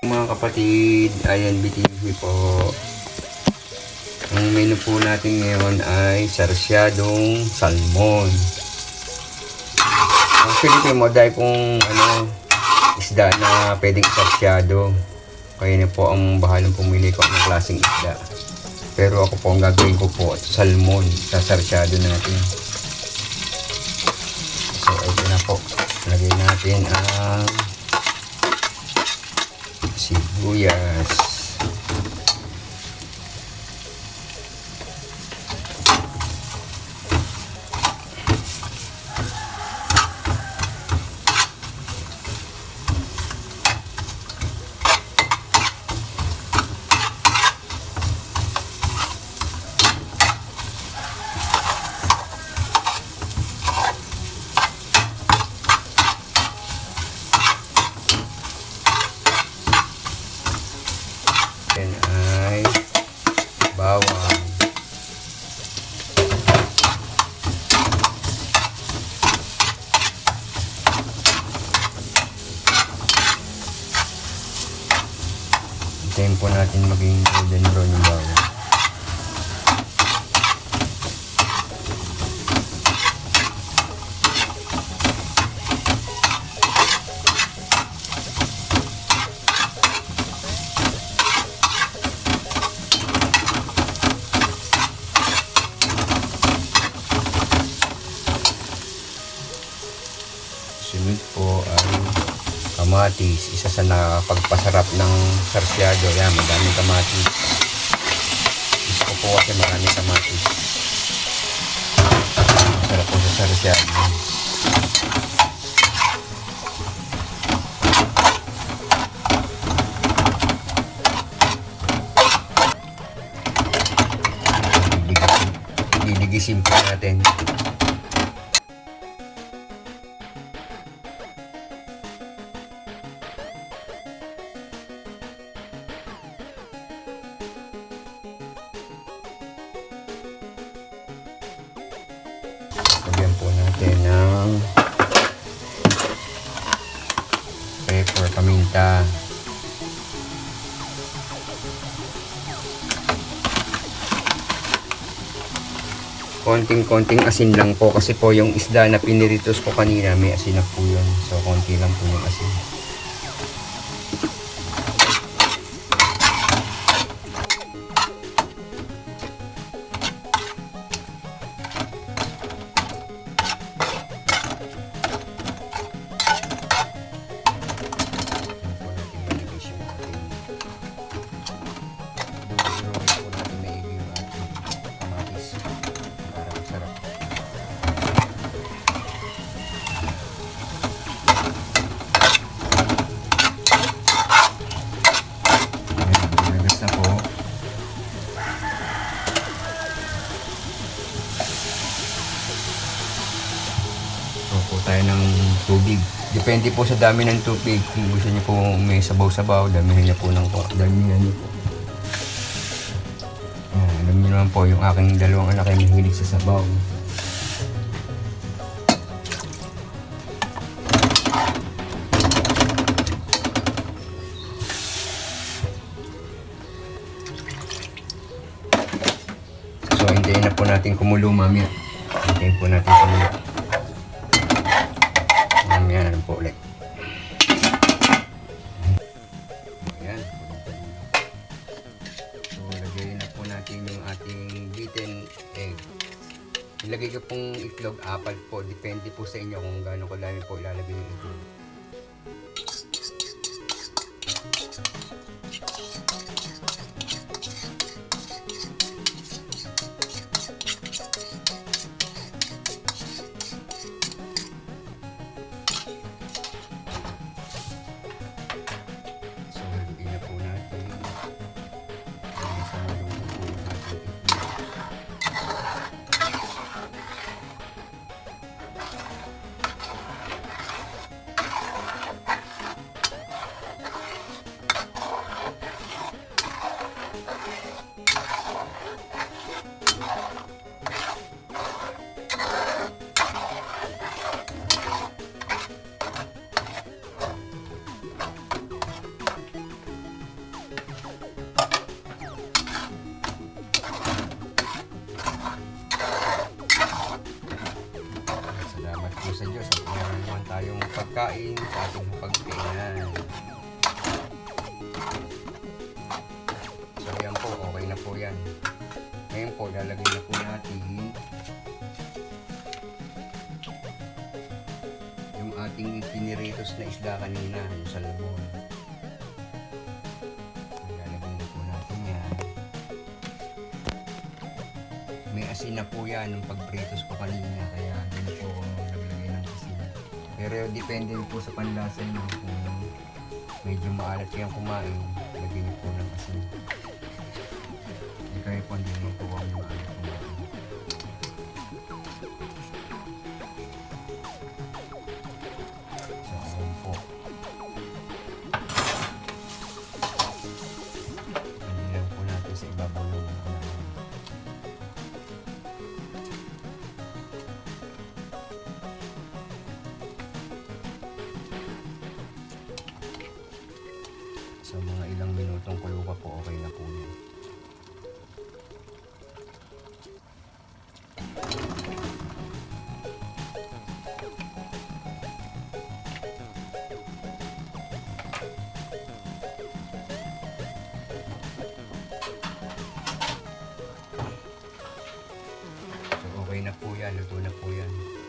Mga kapatid, ayan BTV po. Ang menu po natin ngayon ay sarsyadong salmon. Actually, ito yung moday kung ano, isda na pwedeng sarsyado. Kaya na po ang bahalang pumili ko ng klaseng isda. Pero ako po ang gagawin ko po, salmon, sa sarsyado natin. So, ito na po. Lagay natin ang sibuyas. Yan ay bawang. Hintayin po natin maging golden brown yung bawang. Sunod po ay kamatis. Isa sa nakapagpasarap ng sarsyado. Yan, madaming kamatis. Gusto po kasi maraming kamatis. Masarap po sa sarsyado. Liligisin po natin. Ng pepper, paminta. Konting-konting asin lang po kasi po yung isda na piniritos ko kanina may asin na po yun. So konti lang po yung asin. Tayo ng tubig. Depende po sa dami ng tubig. Kung gusto niyo po may sabaw-sabaw, damihan niyo po ng damihan niyo po. Ayan, alam niyo naman po, yung aking dalawang anak ay mahilig sa sabaw. So, hintayin na po natin kumulo mamaya. Hintayin po natin kumulo. Lang po ulit. Ayan. So, lagay na po natin yung ating beaten egg. Ilagay ko pong itlog, apat po. Depende po sa inyo kung gaano kadami po ilalagay yung itlog. Tayong pagkain sa ating pagkainan. So yan po, okay na po yan. Ngayon po, lalagay na po natin yung ating piniritos na isda kanina, yung salmon. Asin na po yan ng pagpritos ko kanina, kaya hindi po naglagay ng asin. Pero depende po sa panlasa nyo kung medyo maalat kayang kumain, lagyan niyo po ng asin. Hindi kayo po hindi po ang maalat minutong kulo po okay na po yan. So okay na po yan, luto na po yan.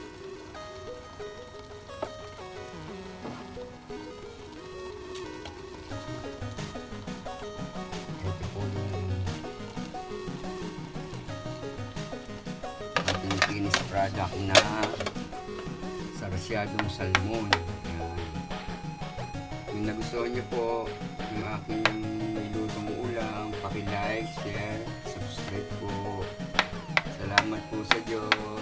product na sarasyadong salmon. Yan. Kung nagustuhan niyo po yung aking nilutong ulam, pakilike, share, subscribe po. Salamat po sa Diyos.